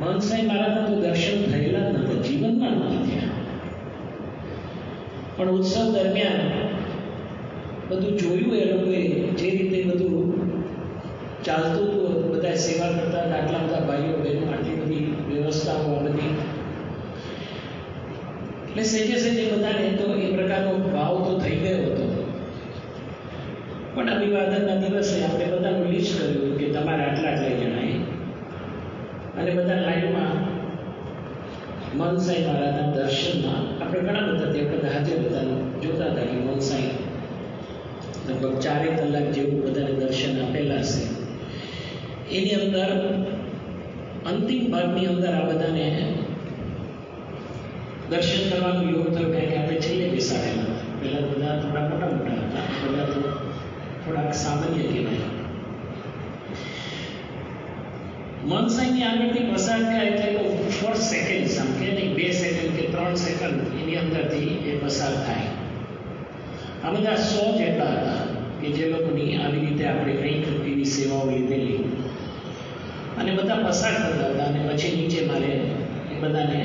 મહંસાઈ મહારાજના તો દર્શન થયેલા જ નથી જીવનમાં નથી થયા પણ ઉત્સવ દરમિયાન બધું જોયું એ લોકોએ, જે રીતે બધું ચાલતું હતું, બધા સેવા કરતા આટલા બધા ભાઈઓ, બહેનો, આટલી બધી વ્યવસ્થાઓ, આ બધી. એટલે સહેજે સહેજે બધાને તો એ પ્રકારનો ભાવ તો થઈ ગયો હતો. પણ અભિવાદનના દિવસે આપણે બધાનું લિસ્ટ કર્યું કે તમારે આટલા આટલા જણાય અને બધા લાઈનમાં મનસાઈ મહારાજના દર્શનમાં, આપણે ઘણા બધા તે વખતે હાજર બધા જોતા હતા કે મનસાઈ લગભગ ચારેક કલાક જેવું બધાને દર્શન આપેલા છે. એની અંદર, અંતિમ ભાગની અંદર આ બધાને દર્શન કરવાનું યોગ થયો કારણ કે આપણે છેલ્લે બેસાડેલા પહેલાં બધા થોડા મોટા મોટા હતા, બધા થોડાક સામાન્ય કહેવાય. મનસાઈની આગળથી પસાર થાય એટલે ફોર સેકન્ડ કે નહીં, બે સેકન્ડ કે ત્રણ સેકન્ડ એની અંદરથી એ પસાર થાય. આ બધા સો જેટલા હતા કે જે લોકોની આવી રીતે આપણે કંઈક એવી સેવાઓ લીધેલી. અને બધા પસાર થતા હતા અને પછી નીચે મારે એ બધાને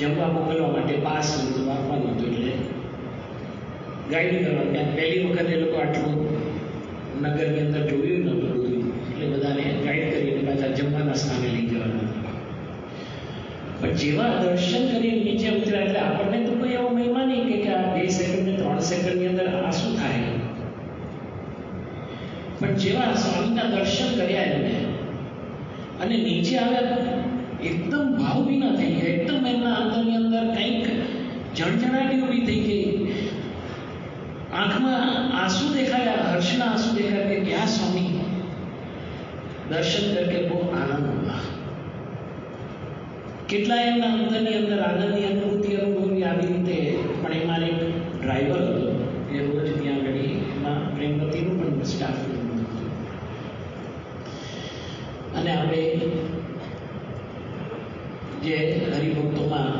જમવા મોકલવા માટે પાસ બધું આપવાનું હતું એટલે ગાઈડ કરવા પહેલી વખત એ લોકો આટલું નગરની અંદર જોયું નહોતું બધું એટલે બધાને ગાઈડ કરીને પાછા સામે લઈ જવાના. પણ જેવા દર્શન કરીને નીચે ઉતર્યા એટલે આપણને તો કોઈ એવો મહિમા નહીં કે આ બે સેકન્ડ ને ત્રણ સેકન્ડની અંદર આ શું થાય? પણ જેવા સ્વામીના દર્શન કર્યા એમને, અને નીચે આવ્યા, એકદમ ભાવ વિના થઈ ગયા. એકદમ એમના અંદરની અંદર કંઈક જણજણાટી ઊભી થઈ ગઈ. આંખમાં આંસુ દેખાયા, હર્ષના આંસુ દેખાયા કે, ક્યાં સ્વામી? દર્શન કરકે બહુ આનંદ હુआ કેટલા એમના અંદરની અંદર આનંદની અનુભૂતિ અનુભવી આવી રીતે પણ એમાં એક ડ્રાઈવર હતો, એ રોજ ત્યાં આગળ એમાં પ્રેમપતિનું પણ સ્ટાફ અને આપણે જે હરિભક્તોમાં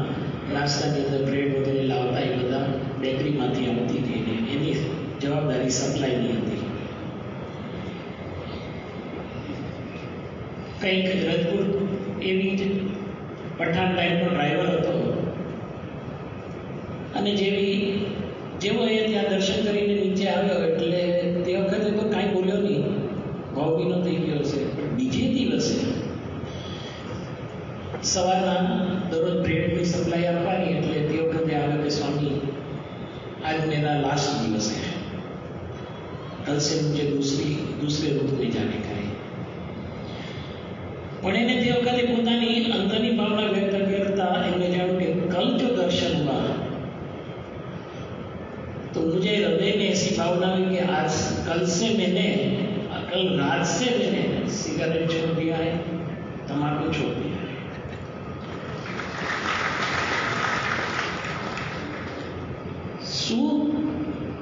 નાસ્તાની અંદર બ્રેડ વગેરે લાવતા એ બધા બેકરીમાંથી આવતી હતી એની જવાબદારી સપ્લાયની હતી. કંઈક રજપૂત એવી જ પઠાણ ટાઈપનો ડ્રાઈવર હતો અને જેવી જેવો એ ત્યાં દર્શન કરીને નીચે આવ્યો એટલે તે વખતે તો કાંઈ બોલ્યો નહીં ભાવભીનો થઈ ગયો છે પણ બીજે દિવસે સવારના દરરોજ બ્રેડની સપ્લાય આપવાની એટલે તે વખતે આવે કે સ્વામી आज मेरा लास्ट दिवस है कल से मुझे दूसरी दूसरे रूप में जाने का है પણ એને તે વખતે પોતાની અંદરની ભાવના વ્યક્ત કરતા એમને જાણ્યું કે કલ જો દર્શન हुआ तो मुझे हृदय में ऐसी भावना हुई कि आज कल से मैंने कल रात से मैंने सिगरेट छोड़ दिया है तम्बाकू छोड़ दिया है શું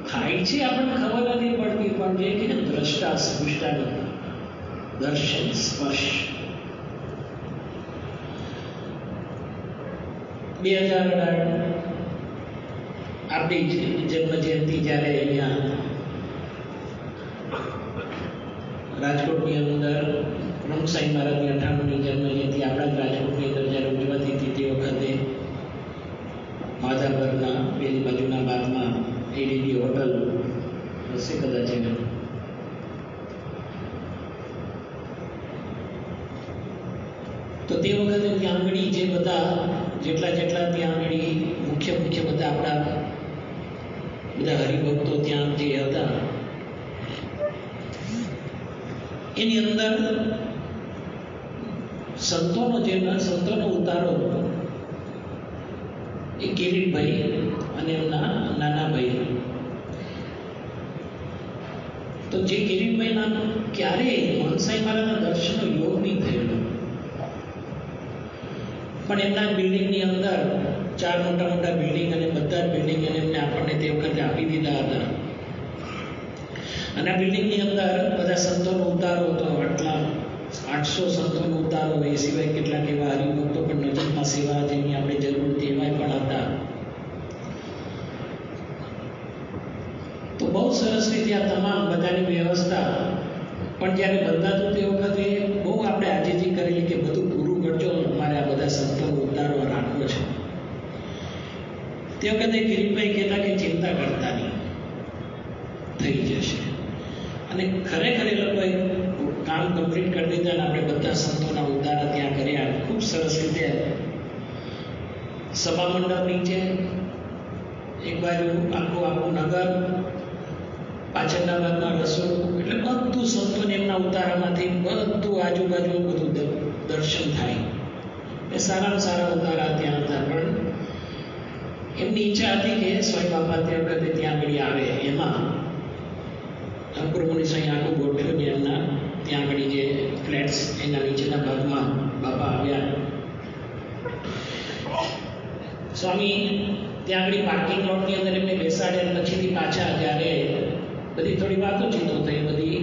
થાય છે આપણને ખબર નથી પડતી પણ જે કે દ્રષ્ટા સ્પૃષ્ટા દર્શન સ્પર્શ બે હજાર અઢાર આપણી જન્મ જયંતિ જ્યારે અહીંયા રાજકોટની અંદર પ્રમુખ સાહેબ મહારાજની અઠાણુંની જન્મ જયંતિ આપણા જ રાજકોટની અંદર જ્યારે ઉજવાતી હતી તે વખતે માધાપરના પેલી બાજુના ભાગમાં એડીબી હોટલ હશે કદાચ એને. તો તે વખતે ત્યાં આંગળી જે બધા જેટલા જેટલા ત્યાં આગળ મુખ્ય મુખ્ય બધા આપણા બધા હરિભક્તો ત્યાં જે હતા, એની અંદર સંતોનો જે સંતોનો ઉતારો એ કિરીટભાઈ અને એમના નાના ભાઈ તો જે કિરીટભાઈના ક્યારેય મનસાઈ મારાના દર્શનનો યોગ નહીં થયેલો. પણ એમના બિલ્ડિંગની અંદર ચાર મોટા મોટા બિલ્ડિંગ અને બધા જ બિલ્ડિંગ એને એમને આપણને તે વખતે આપી દીધા હતા. અને બિલ્ડિંગની અંદર બધા સંતોનો ઉતારો હતો. આટલા આઠસો સંતોનો ઉતારો એ સિવાય કેટલાક એવા હરિભક્તો પણ નજરમાં સેવા જેની આપણે જરૂર હતી એવાય પણ હતા. તો બહુ સરસ રીતે આ તમામ બધાની વ્યવસ્થા. પણ જ્યારે બંધાતું તે વખતે બહુ આપણે આજીજી કરેલી કે બધું ગઢજો મારે આ બધા સંતોનો ઉદ્ધારો રાખવો છે. તે વખતે કિરીટભાઈ કહેતા કે ચિંતા કરતા નહીં. થઈ જશે. અને ખરેખર એ લોકોએ કામ કમ્પ્લીટ કરી દીધા અને આપણે બધા સંતોના ઉદ્ધારા ત્યાં કર્યા. ખૂબ સરસ રીતે સભા મંડપ નીચે, એક બાજુ આખું આખું નગર, પાછળના ભાગમાં રસોડું એટલે બધું સંતોને એમના ઉતારામાંથી બધું આજુબાજુ બધું દર્શન થાય. એ સારામાં સારા ઉતારા ત્યાં હતા, પણ એમની ઈચ્છા હતી કે સ્વામી બાપા ત્યાં વખતે ત્યાં આગળ આવે. એમાં ઠાકોર અહીં આખું ગોઠવ્યું એમના ત્યાં આગળ જે ફ્લેટ્સ એના નીચેના ભાગમાં બાપા આવ્યા. સ્વામી ત્યાં આગળ પાર્કિંગ લોટની અંદર એમને બેસાડ્યા પછીથી પાછા જ્યારે બધી થોડી વાતો ચીતો થઈ, બધી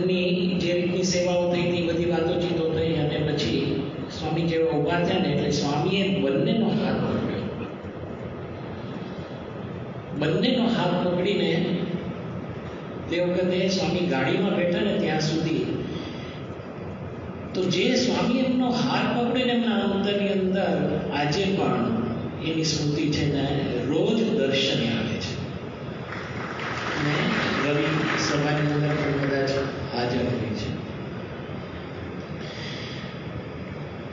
એમની જે રીતની સેવાઓ થઈ હતી, બધી વાતોચીતો થઈ અને પછી સ્વામી જેવા ઊભા થયા ને એટલે સ્વામીએ બંનેનો હાથ પકડ્યો. બંનેનો હાથ પકડીને તે વખતે સ્વામી ગાડીમાં બેઠા ને ત્યાં સુધી તો જે સ્વામી એમનો હાથ પકડીને એમના અંતરની અંદર આજે પણ એની સ્મૃતિ છે ને રોજ દર્શને આવે છે. અને રવિ સભાની અંદર પણ કદાચ હાજર થઈ છે.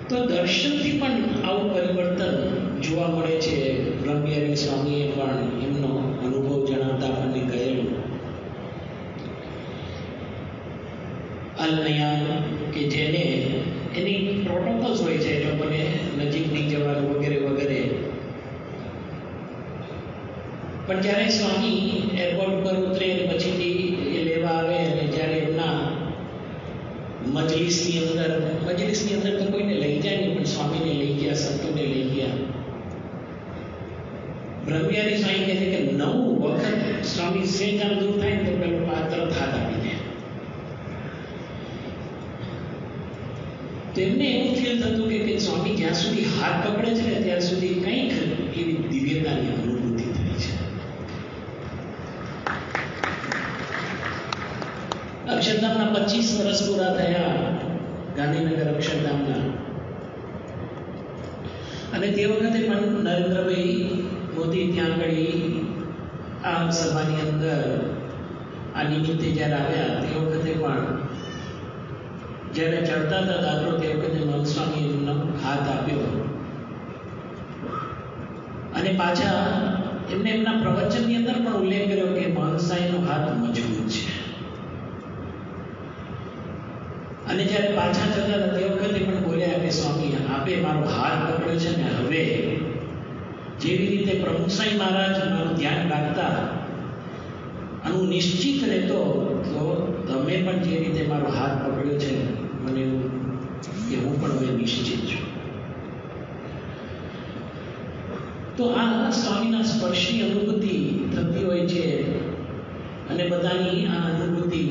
તો દર્શનથી પણ આવું પરિવર્તન જોવા મળે છે. બ્રહ્મવિહારી સ્વામીએ પણ એમનો અનુભવ જણાવતા આપણને કહેલું. અલનયા કે જેને એની પ્રોટોકોલ્સ હોય છે લોકોને નજીક નહીં જવાનું વગેરે વગેરે. પણ જ્યારે સ્વામી એરપોર્ટ પર ઉતરે પછીથી એ લેવા આવે મજલિસની અંદર મજલિસની અંદર તો કોઈને લઈ જાય નહીં પણ સ્વામીને લઈ ગયા સંતોને લઈ ગયા બ્રહ્મયારી સ્વામી કહે છે કે નવ વખત સ્વામી સેજ આમ દૂર થાય ને તો પેલો આ તરત હાથ આપી દે તેમને એવું ફીલ થતું કે કે સ્વામી જ્યાં સુધી હાથ પકડે છે ને ત્યાં સુધી કંઈક એવી દિવ્યતાની અનુભૂતિ થઈ છે અક્ષરધામના પચીસ વર્ષ પૂરા થયા ગાંધીનગર અક્ષરધામના. અને તે વખતે પણ નરેન્દ્રભાઈ મોદી ત્યાં આગળ આ સભાની અંદર આ નિમિત્તે જ્યારે આવ્યા, તે વખતે પણ જ્યારે ચડતા હતા દાદરો, તે વખતે મન એમનો હાથ આપ્યો. અને પાછા એમને એમના પ્રવચનની અંદર પણ ઉલ્લેખ કર્યો કે મહંસાઈનો હાથ મજબૂત છે. અને જ્યારે પાછા જતા હતા તે વખતે પણ બોલ્યા કે, સ્વામી, આપે મારો હાથ પકડ્યો છે ને હવે જેવી રીતે પ્રમુખ સાંઈ મહારાજ મારું ધ્યાન રાખતા આનું નિશ્ચિત રહેતો, તો તમે પણ જે રીતે મારો હાથ પકડ્યો છે મને એવું કે હું પણ હવે નિશ્ચિત છું. તો આ સ્વામીના સ્પર્શની અનુભૂતિ થતી હોય છે અને બધાની આ અનુભૂતિ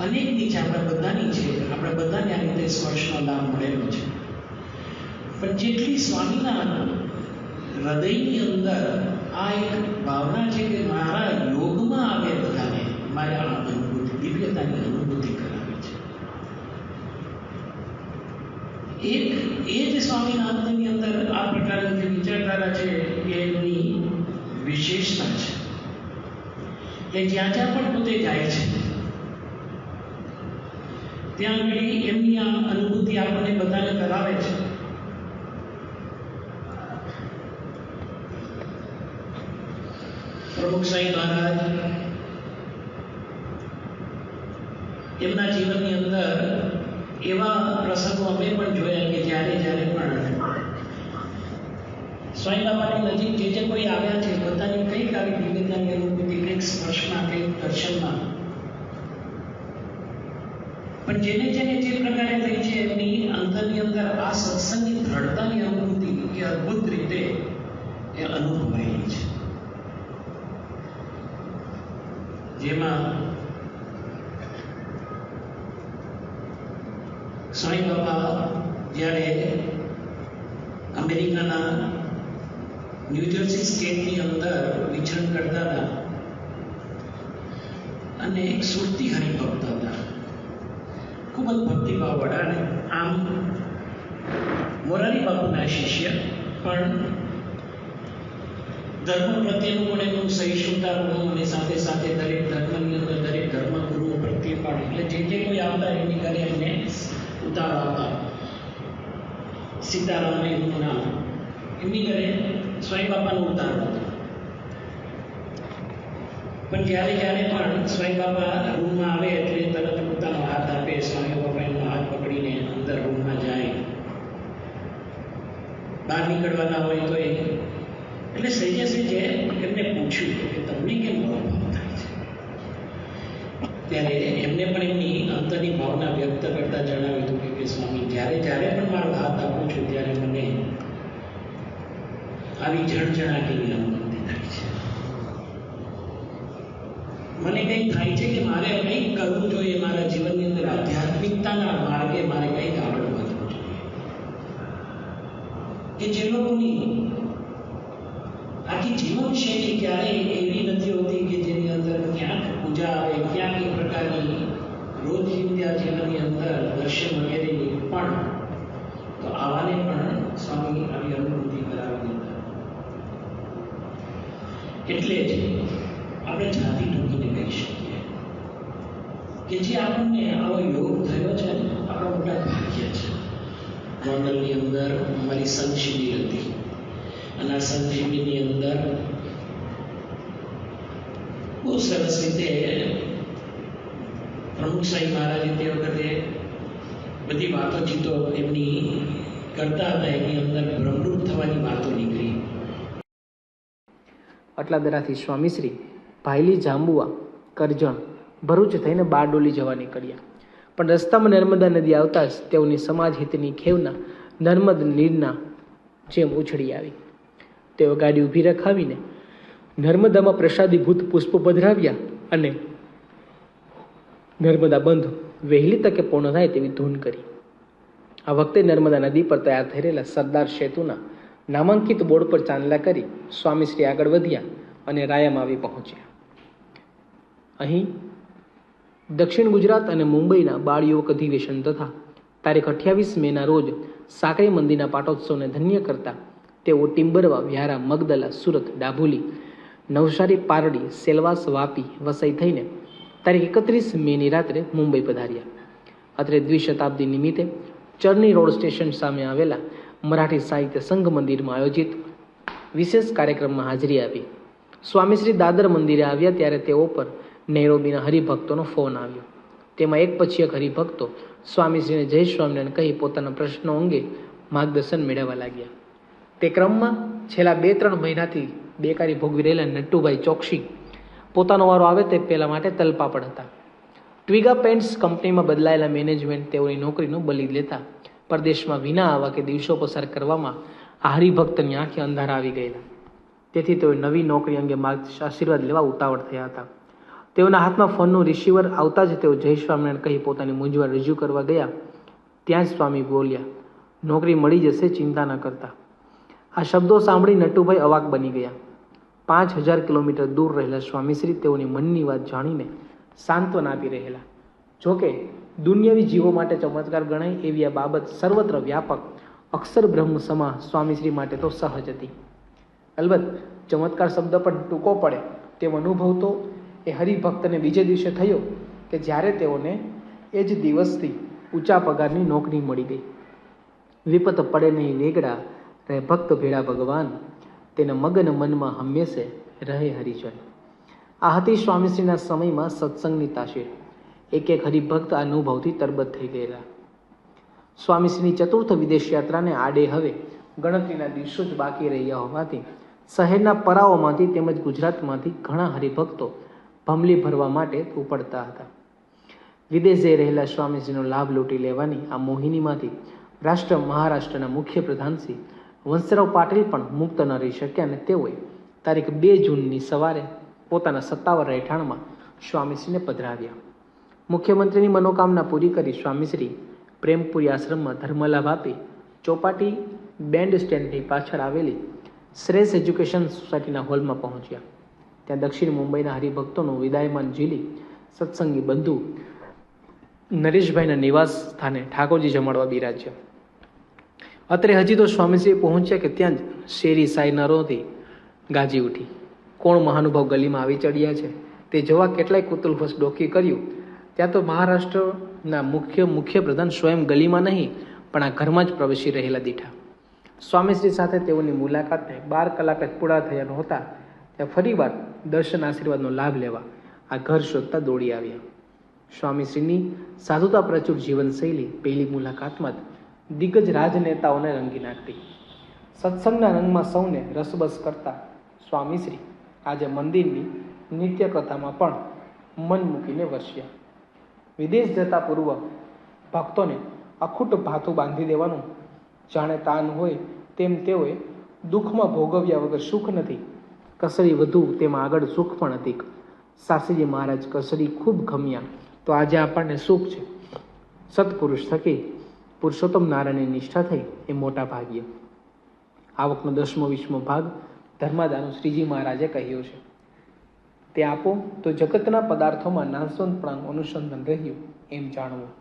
અનેકની છે, આપણા બધાની છે. આપણા બધાને આ રીતે સ્પર્શનો લાભ મળેલો છે. પણ જેટલી સ્વામીના હૃદયની અંદર આ એક ભાવના છે કે મારા યોગમાં આવે બધાને, મારે અનુભૂતિ દિવ્યતાની અનુભૂતિ કરાવે છે. એક, એ જ સ્વામીના અંતરની અંદર આ પ્રકારની જે વિચારધારા છે, એ એમની વિશેષતા છે. એટલે જ્યાં જ્યાં પણ પોતે જાય છે ત્યાં આગળ એમની આ અનુભૂતિ આપણને બધાને કરાવે છે. પ્રમુખ સાહેબ મહારાજ, એમના જીવનની અંદર એવા પ્રસંગો અમે પણ જોયા કે જ્યારે જ્યારે પણ સ્વાઈ બાબાની નજીક જે જે કોઈ આવ્યા છે, બધાની કંઈક આવી અનુભૂતિ, કંઈક સ્પર્શમાં, કંઈક દર્શનમાં. પણ જેને જેને જે પ્રકારે થઈ છે, એમની અંતરની અંદર આ સત્સંગની દ્રઢતાની અનુભૂતિ, એ અદ્ભુત રીતે એ અનુભવાયેલી છે. જેમાં સ્વામી બાપા જ્યારે અમેરિકાના ન્યૂજર્સી સ્ટેટની અંદર વિચરણ કરતા હતા અને એક સુરતી હરિભક્ત હતા. ખૂબ જ ભક્તિભાવ વડાને આમ મોરારી બાપુના શિષ્ય પણ ધર્મ પ્રત્યેનું પણ એમનું સહિષ્ણુતાપણું અને સાથે સાથે દરેક ધર્મની અંદર દરેક ધર્મગુરુઓ પ્રત્યે પણ એટલે જે જે કોઈ આવતા એની ઘરે એમને ઉતારો આવતા સીતારામ એનું નામ એમની ઘરે સ્વાઈ બાપાનો ઉતારો હતો પણ જ્યારે જ્યારે પણ સ્વાઈ બાપા રૂમમાં આવે એટલે તરત પોતાનો હાથ આપે સ્વામી બાપા હાથ પકડીને અંદર રૂમમાં જાય. બહાર નીકળવાના હોય તો એ. એટલે સહેજે એમને પૂછ્યું કે તમને કેમ આવો ભાવ થાય છે? ત્યારે એમને પણ એમની અંતરની ભાવના વ્યક્ત કરતા જણાવ્યું હતું કે, કે સ્વામી જ્યારે જ્યારે પણ મારો હાથ આપું છું ત્યારે મને આવી જણજણાટીની અનુભૂતિ થાય છે મને કંઈક થાય છે કે મારે કંઈક કરવું જોઈએ મારા જીવનની અંદર આધ્યાત્મિકતાના માર્ગે મારે કંઈક આગળ વધવું જોઈએ? કે જે લોકોની આખી જીવનશૈલી ક્યારેય એવી નથી હોતી કે જેની અંદર ક્યાંક પૂજા આવે, ક્યાંક એ પ્રકારની રોજિંદા જીવનની અંદર દર્શન વગેરેની પણ તો આવાને પણ સ્વામી આવી અનુભૂતિ કરાવી દીધા એટલે જ આપણે જાતિ ઢૂંઢીને શકીએ કે જે આપણને આવો યોગ થયો છે ને, આપણા મોટા ભાગ્ય છે. ગોંડલની અંદર અમારી સંત હતી. અને આ સંત અંદર બહુ સરસ રીતે પ્રમુખ મહારાજે તે વખતે બધી વાતો જીતો એમની કરતા હતા, એની અંદર ભ્રમરૂપ થવાની વાતો નીકળી. અટલાદરાથી સ્વામીશ્રી ભાઈલી જાંબુઆ કરજણ. ભરૂચ થઈને બારડોલી જવા નીકળ્યા. પણ રસ્તામાં નર્મદા નદી આવતા જ તેઓની સમાજ હિતની ખેવના, નર્મદ નીરના જેમ ઉછળી આવી. તેઓ ગાડી ઊભી રખાવીને નર્મદામાં પ્રસાદીભૂત પુષ્પો પધરાવ્યા અને નર્મદા બંધ વહેલી તકે પૂર્ણ થાય તેવી ધૂન કરી. આ વખતે નર્મદા નદી પર તૈયાર થઈ રહેલા સરદાર સેતુના નામાંકિત બોર્ડ પર ચાંદલા કરી સ્વામીશ્રી આગળ વધ્યા અને રાયામાં આવી પહોંચ્યા. અહીં દક્ષિણ ગુજરાત અને મુંબઈના બાળ યુવક અધિવેશન તથા તારીખ અઠ્યાવીસ મેના રોજ સાંકળી મંદિરના પાટોત્સવને ધન્ય કરતા તેઓ ટિમ્બરવા વ્યારા, મગદલા, સુરત, ડાભોલી, નવસારી, પારડી, સેલવાસ, વાપી વસઈ થઈને તારીખ એકત્રીસ મેની રાત્રે મુંબઈ પધાર્યા. અત્રે દ્વિશતાબ્દી નિમિત્તે ચરની રોડ સ્ટેશન સામે આવેલા મરાઠી સાહિત્ય સંઘ મંદિરમાં આયોજિત વિશેષ કાર્યક્રમમાં હાજરી આપી. સ્વામીશ્રી દાદર મંદિરે આવ્યા ત્યારે તેઓ પર નૈરોબીના હરિભક્તોનો ફોન આવ્યો. તેમાં એક પછી એક હરિભક્તો સ્વામીશ્રીને જય સ્વામિનારાયણ કહી પોતાના પ્રશ્નો અંગે માર્ગદર્શન મેળવવા લાગ્યા. તે ક્રમમાં છેલ્લા બે ત્રણ મહિનાથી બેકારી ભોગવી રહેલા નટ્ટુભાઈ ચોકસી પોતાનો વારો આવે તે પહેલા માટે તલપાપડ હતા. ટ્વિગા પેન્ટ્સ કંપનીમાં બદલાયેલા મેનેજમેન્ટ તેઓની નોકરીનું બલી લેતા પરદેશમાં વિના આવા કે દિવસો પસાર કરવામાં આ હરિભક્તની આંખે અંધારા આવી ગયેલા. તેથી તેઓ નવી નોકરી અંગે માર્ગ આશીર્વાદ લેવા ઉતાવળ થયા હતા. તેઓના હાથમાં ફોનનું રિસીવર આવતા જ તેઓ જય સ્વામિનારાયણ કહી પોતાની મૂંઝવણ રજૂ કરવા ગયા. ત્યાં જ સ્વામી બોલ્યા, નોકરી મળી જશે, ચિંતા ન કરતા. આ શબ્દો સાંભળી નટુભાઈ અવાક બની ગયા. પાંચ હજાર કિલોમીટર દૂર રહેલા સ્વામીશ્રી તેઓની મનની વાત જાણીને સાંત્વના આપી રહેલા. જોકે દુનિયાવી જીવો માટે ચમત્કાર ગણાય એવી આ બાબત સર્વત્ર વ્યાપક અક્ષર બ્રહ્મ સમા સ્વામીશ્રી માટે તો સહજ હતી. અલબત્ત, ચમત્કાર શબ્દ પણ ટૂંકો પડે તેમ અનુભવ તો એ હરિભક્તને બીજે દિવસે થયો કે જ્યારે તેઓને એ જ દિવસથી ઊંચા પગારની નોકરી મળી ગઈ. વિપત પડે નહીં વેગડા રહે ભક્ત ભેળા ભગવાન, તેના મગન મનમાં હંમેશે રહે હરિજન. આ હતી સ્વામીશ્રીના સમયમાં સત્સંગની તાસીર. એક એક હરિભક્ત આ અનુભવથી તરબત થઈ ગયેલા. સ્વામીશ્રીની ચતુર્થ વિદેશ યાત્રાને આડે હવે ગણતરીના દિવસો જ બાકી રહ્યા હોવાથી શહેરના પરાઓમાંથી તેમજ ગુજરાતમાંથી ઘણા હરિભક્તો ભમલી ભરવા માટે ઉપડતા હતા. વિદેશ જઈ રહેલા સ્વામીજીનો લાભ લૂંટી લેવાની આ મોહિનીમાંથી રાષ્ટ્ર મહારાષ્ટ્રના મુખ્ય પ્રધાન શ્રી વંશરાવ પાટીલ પણ મુક્ત ન રહી શક્યા અને તેઓએ તારીખ બે જૂનની સવારે પોતાના સત્તાવાર રહેઠાણમાં સ્વામીશ્રીને પધરાવ્યા. મુખ્યમંત્રીની મનોકામના પૂરી કરી સ્વામીશ્રી પ્રેમપુરી આશ્રમમાં ધર્મલાભ આપી ચોપાટી બેન્ડ સ્ટેન્ડની પાછળ આવેલી શ્રેષ્ઠ એજ્યુકેશન સોસાયટીના હોલમાં પહોંચ્યા. ત્યાં દક્ષિણ મુંબઈના હરિભક્તોનું વિદાયમાન ઝીલી સત્સંગી બંધુ નરેશભાઈના નિવાસ સ્થાને ઠાકોરજી જમાડવા બિરાજ્યા. અત્રે હજી તો સ્વામીજી પહોંચ્યા કે ત્યાં જ શેરી સાયનરોથી ગાજી ઉઠી. કોણ મહાનુભાવ ગલીમાં આવી ચડ્યા છે તે જોવા કેટલાય કુતુલભસ ડોકી કર્યું. ત્યાં તો મહારાષ્ટ્રના મુખ્ય મુખ્ય પ્રધાન સ્વયં ગલીમાં નહીં, પણ આ ઘરમાં જ પ્રવેશી રહેલા દીઠા. સ્વામીશ્રી સાથે તેઓની મુલાકાતને બાર કલાક જ પૂરા થયા નહોતા. ત્યાં ફરીવાર દર્શન આશીર્વાદનો લાભ લેવા આ ઘર શોધતા દોડી આવ્યા. સ્વામીશ્રીની સાધુતા પ્રચુર જીવનશૈલી પહેલી મુલાકાતમાં જ દિગ્ગજ રાજનેતાઓને રંગી નાખતી. સત્સંગના રંગમાં સૌને રસબસ કરતા સ્વામીશ્રી આજે મંદિરની નિત્ય કથામાં પણ મન મૂકીને વસ્યા. વિદેશ જતા પૂર્વ ભક્તોને અખૂટ ભાથું બાંધી દેવાનું જાણે તાન હોય તેમ તેઓએ દુઃખમાં ભોગવ્યા વગર સુખ નથી કસરી વધુ તેમાં આગળ સુખ પણ હતી. સાસીજી મહારાજ કસરી ખૂબ ગમ્યા. તો આજે આપણને સુખ છે. સત્પુરુષ થકી પુરુષોત્તમ નારાયણની નિષ્ઠા થઈ એ મોટા ભાગ્ય. આવકનો દસમો, વીસમો ભાગ ધર્માદાનું શ્રીજી મહારાજે કહ્યો છે. તે આપો તો જગતના પદાર્થોમાં નાશવંતપણાનું અનુસંધાન રહ્યું એમ જાણવું.